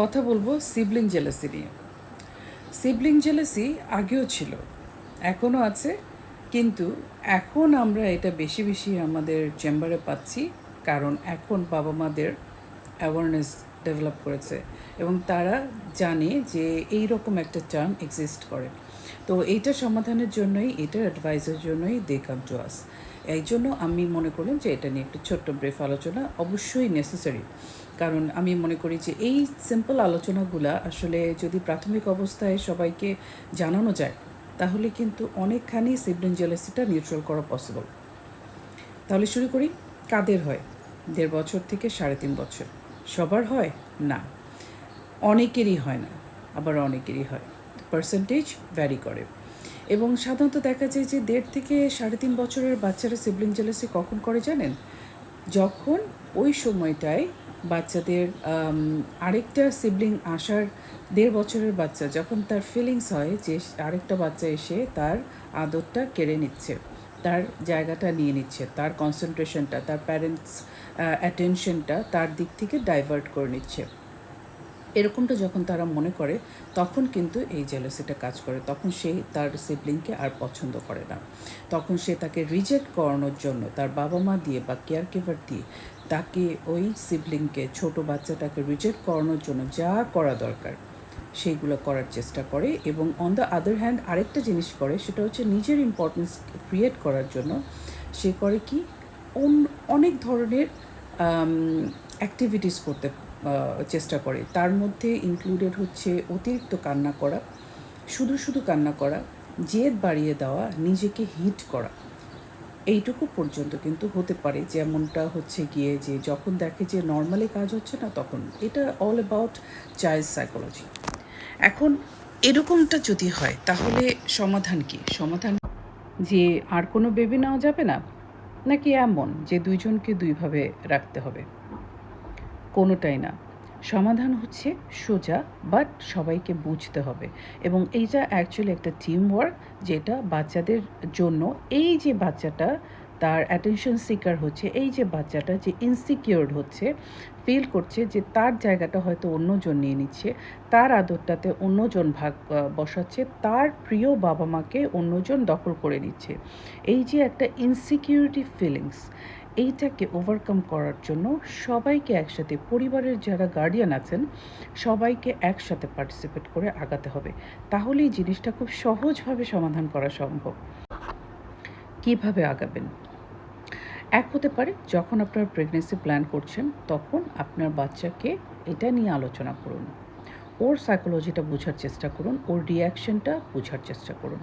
কথা বলব sibling jealousy নিয়ে। সিবলিং জেলাসি আগেও ছিল, এখনও আছে, কিন্তু এখন আমরা এটা বেশি বেশি আমাদের চেম্বারে পাচ্ছি, কারণ এখন বাবা মাদের অ্যাওয়ারনেস ডেভেলপ করেছে এবং তারা জানে যে এই রকম একটা টার্ম এক্সিস্ট করে। তো এইটা সমাধানের জন্যই এটার অ্যাডভাইসের জন্যই দে কাম টু আস এই জন্য আমি মনে করলাম যে এটা নিয়ে একটু ছোট্ট ব্রেফ আলোচনা অবশ্যই নেসেসারি কারণ আমি মনে করি যে এই সিম্পল আলোচনাগুলা আসলে যদি প্রাথমিক অবস্থায় সবাইকে জানানো যায়, তাহলে কিন্তু অনেকখানি সিবলিং জেলাসিটা নিউট্রাল করা পসিবল তাহলে শুরু করি, কাদের হয়? দেড় বছর থেকে সাড়ে তিন বছর। সবার হয়? না। অনেকেরই হয় না, আবার অনেকেরই হয়। পার্সেন্টেজ ভ্যারি করে। এবং সাধারণত দেখা যায় যে দেড় থেকে সাড়ে তিন বছরের বাচ্চারা সিবলিং জেলাসি কখন করে জানেন? যখন ওই সময়টায় বাচ্চাদের আরেকটা সিবলিং আসার দেড় বছরের বাচ্চা যখন তার ফিলিংস হয় যে আরেকটা বাচ্চা এসে তার আদরটা কেড়ে নিচ্ছে, তার জায়গাটা নিয়ে নিচ্ছে, তার কনসেন্ট্রেশনটা তার প্যারেন্টস অ্যাটেনশনটা তার দিক থেকে ডাইভার্ট করে নিচ্ছে। এরকমটা যখন তারা মনে করে, তখন কিন্তু এই জেলাসিটা কাজ করে। তখন সে তার সিবলিংকে আর পছন্দ করে না। তখন সে তাকে রিজেক্ট করানোর জন্য, তার বাবা মা দিয়ে বা কেয়ার গিভার দিয়ে তাকে ওই সিবলিংকে ছোট বাচ্চাটাকে রিজেক্ট করানোর জন্য যা করা দরকার, সেইগুলো করার চেষ্টা করে এবং অন দ্য আদার হ্যান্ড আরেকটা জিনিস করে, সেটা হচ্ছে নিজের ইম্পর্টেন্স ক্রিয়েট করার জন্য সে করে কি, অন- অনেক ধরনের অ্যাক্টিভিটিস করতে চেষ্টা করে। তার মধ্যে ইনক্লুডেড হচ্ছে অতিরিক্ত কান্না করা, শুধু শুধু কান্না করা, জেদ বাড়িয়ে দেওয়া, নিজেকে হিট করা। এইটুকু পর্যন্ত কিন্তু হতে পারে। যেমনটা হচ্ছে গিয়ে যে যখন দেখে যে নর্মালি কাজ হচ্ছে না, তখন এটা অল অ্যাবাউট চাইল্ড সাইকোলজি এখন এরকমটা যদি হয়, তাহলে সমাধান কি? সমাধান যে আর কোনো বেবি নেওয়া যাবে না, নাকি এমন যে দুইজনকে দুইভাবে রাখতে হবে? কোনোটাই না। সমাধান হচ্ছে সোজা বাট সবাইকে বুঝতে হবে। এবং এইটা অ্যাকচুয়ালি একটা টিম ওয়ার্ক যেটা বাচ্চাদের জন্য, এই যে বাচ্চাটা তার অ্যাটেনশন সিকার হচ্ছে, এই যে বাচ্চাটা যে ইনসিকিউরড হচ্ছে ফিল করছে যে তার জায়গাটা হয়তো অন্যজন নিয়ে নিচ্ছে, তার আদরটাতে অন্যজন ভাগ বসাচ্ছে, তার প্রিয় বাবা মাকে অন্যজন দখল করে নিচ্ছে। এই যে একটা ইনসিকিউরিটি ফিলিংস এইটাকে ওভারকাম করার জন্য সবাইকে একসাথে, পরিবারের যারা গার্ডিয়ান আছেন, সবাইকে একসাথে পার্টিসিপেট করে আগাতে হবে। তাহলেই জিনিসটা খুব সহজভাবে সমাধান করা সম্ভব। কীভাবে আগাবেন? এক হতে পারে, যখন আপনার প্রেগনেন্সি প্ল্যান করছেন, তখন আপনার বাচ্চাকে এটা নিয়ে আলোচনা করুন। ওর সাইকোলজিটা বোঝার চেষ্টা করুন, ওর রিয়াকশনটা বোঝার চেষ্টা করুন।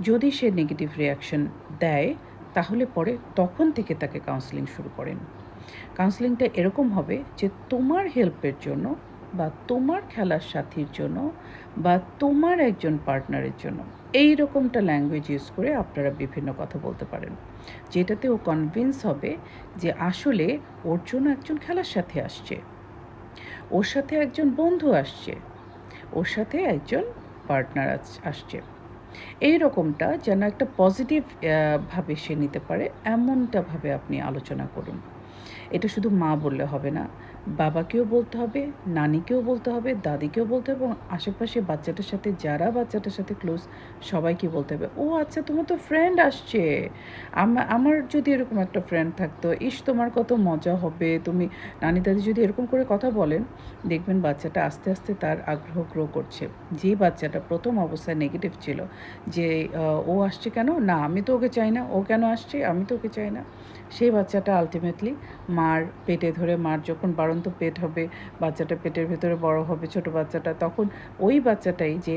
যদি সে নেগেটিভ রিয়াকশন দেয় তাহলে পরে তখন থেকে তাকে কাউন্সেলিং শুরু করেন। কাউন্সেলিংটা এরকম হবে যে তোমার হেল্পের জন্য বা তোমার খেলার সাথীর জন্য বা তোমার একজন পার্টনারের জন্য এই রকমটা ল্যাঙ্গুয়েজ ইউজ করে আপনারা বিভিন্ন কথা বলতে পারেন। যেটাতে ও কনভিন্স হবে যে আসলে ওর জন্য একজন খেলার সাথে আসছে, ওর সাথে একজন বন্ধু আসছে, ওর সাথে একজন পার্টনার আসছে। এই রকমটা যেন একটা পজিটিভ ভাবে সে নিতে পারে, এমনটা ভাবে আপনি আলোচনা করুন। এটা শুধু মা বললে হবে না বাবাকেও বলতে হবে, নানিকেও বলতে হবে, দাদিকেও বলতে হবে এবং আশেপাশে বাচ্চাটার সাথে, যারা বাচ্চাটার সাথে ক্লোজ সবাইকে বলতে হবে। ও আচ্ছা তোমার তো ফ্রেন্ড আসছে। আমার যদি এরকম একটা ফ্রেন্ড থাকতো, ইস, তোমার কত মজা হবে। তুমি, নানি, দাদি যদি এরকম করে কথা বলেন, দেখবেন বাচ্চাটা আস্তে আস্তে তার আগ্রহ গ্রো করছে। যে বাচ্চাটা প্রথম অবস্থায় নেগেটিভ ছিল, যে ও আসছে কেন? না, আমি তো ওকে চাই না। ও কেন আসছে? আমি তো ওকে চাই না। সেই বাচ্চাটা আলটিমেটলি মার পেটে ধরে মার যখন বাড়ন্ত পেট হবে, বাচ্চাটা পেটের ভেতরে বড় হবে, ছোট বাচ্চাটা, তখন ওই বাচ্চাটাই যে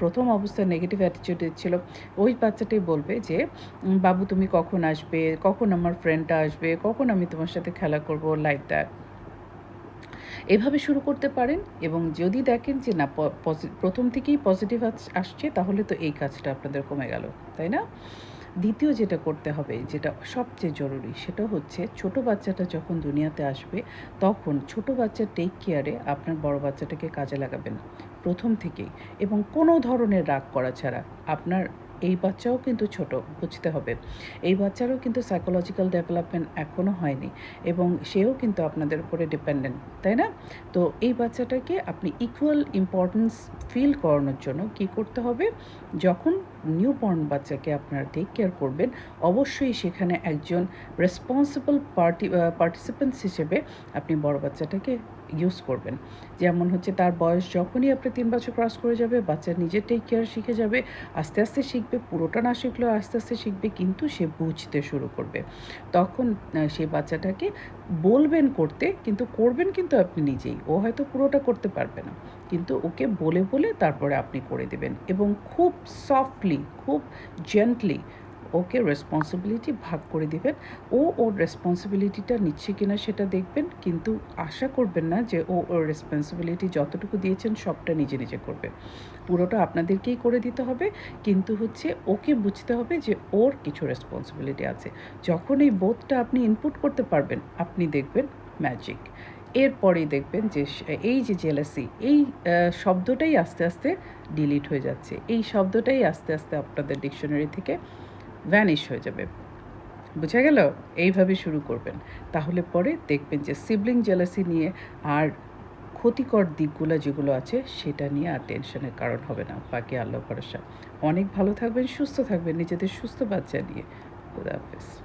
প্রথম অবস্থায় নেগেটিভ অ্যাটিটিউড ছিল, ওই বাচ্চাটাই বলবে যে বাবু তুমি কখন আসবে? কখন আমার ফ্রেন্ডটা আসবে? কখন আমি তোমার সাথে খেলা করব? লাইক দ্যাট এভাবে শুরু করতে পারেন এবং যদি দেখেন যে, না প্রথম থেকেই পজিটিভ আসছে, তাহলে তো এই কাজটা আপনাদের কমে গেল। তাই না? দ্বিতীয় যেটা করতে হবে, যেটা সবচেয়ে জরুরি, সেটা হচ্ছে ছোট বাচ্চাটা যখন দুনিয়াতে আসবে, তখন ছোট বাচ্চার টেক কেয়ারে আপনার বড় বাচ্চাটাকে কাজে লাগাবেন প্রথম থেকেই। এবং কোনো ধরনের রাগ করা ছাড়া আপনার এই বাচ্চাও কিন্তু ছোট, বুঝতে হবে। এই বাচ্চারও কিন্তু সাইকোলজিক্যাল ডেভেলপমেন্ট এখনও হয়নি এবং সেও কিন্তু আপনাদের উপরে ডিপেন্ডেন্ট তাই না? তো এই বাচ্চাটাকে আপনি ইকুয়াল ইম্পর্টেন্স ফিল করানোর জন্য কি করতে হবে? যখন নিউ বর্ন বাচ্চাকে আপনারা টেক কেয়ার করবেন, অবশ্যই সেখানে একজন রেসপন্সিবল পার্টি পার্টিসিপেন্টস হিসেবে আপনি বড় বাচ্চাটাকে ইউজ করবেন। যেমন হচ্ছে তার বয়স যখনই আপনি তিন বছর ক্রস করে যাবে, বাচ্চা নিজে টেক কেয়ার শিখে যাবে, আস্তে আস্তে শিখবে, পুরোটা না শিখলেও আস্তে আস্তে শিখবে, কিন্তু সে বুঝতে শুরু করবে। তখন সেই বাচ্চাটাকে বলবেন করতে, কিন্তু করবেন কিন্তু আপনি নিজেই। ও হয়তো পুরোটা করতে পারবে না। কিন্তু ওকে বলে বলে তারপরে আপনি করে দেবেন। এবং খুব সফটলি খুব জেন্টলি ওকে রেসপন্সিবিলিটি ভাগ করে দিবেন। ও ওর রেসপন্সিবিলিটিটা নিচ্ছে কিনা সেটা দেখবেন, কিন্তু আশা করবেন না যে ও ওর রেসপন্সিবিলিটি যতটুকু দিয়েছেন সবটা নিজে নিজে করবে। পুরোটা আপনাদেরকেই করে দিতে হবে, কিন্তু হচ্ছে ওকে বুঝতে হবে যে ওর কিছু রেসপন্সিবিলিটি আছে। যখন এই বোধটা আপনি ইনপুট করতে পারবেন, আপনি দেখবেন ম্যাজিক এরপরেই দেখবেন যে এই যে জেলাসি এই শব্দটাই আস্তে আস্তে ডিলিট হয়ে যাচ্ছে। এই শব্দটাই আস্তে আস্তে আপনাদের ডিকশনারি থেকে ভ্যানিশ হয়ে যাবে। বুঝা গেল? এইভাবে শুরু করবেন। তাহলে পরে দেখবেন যে সিবলিং জেলাসি নিয়ে আর ক্ষতিকর দিকগুলো যেগুলো আছে, সেটা নিয়ে আর টেনশনের কারণ হবে না। বাকি আল্লাহ ভরসা। অনেক ভালো থাকবেন, সুস্থ থাকবেন, নিজেদের সুস্থ বাচ্চা নিয়ে। খুদা হাফেজ।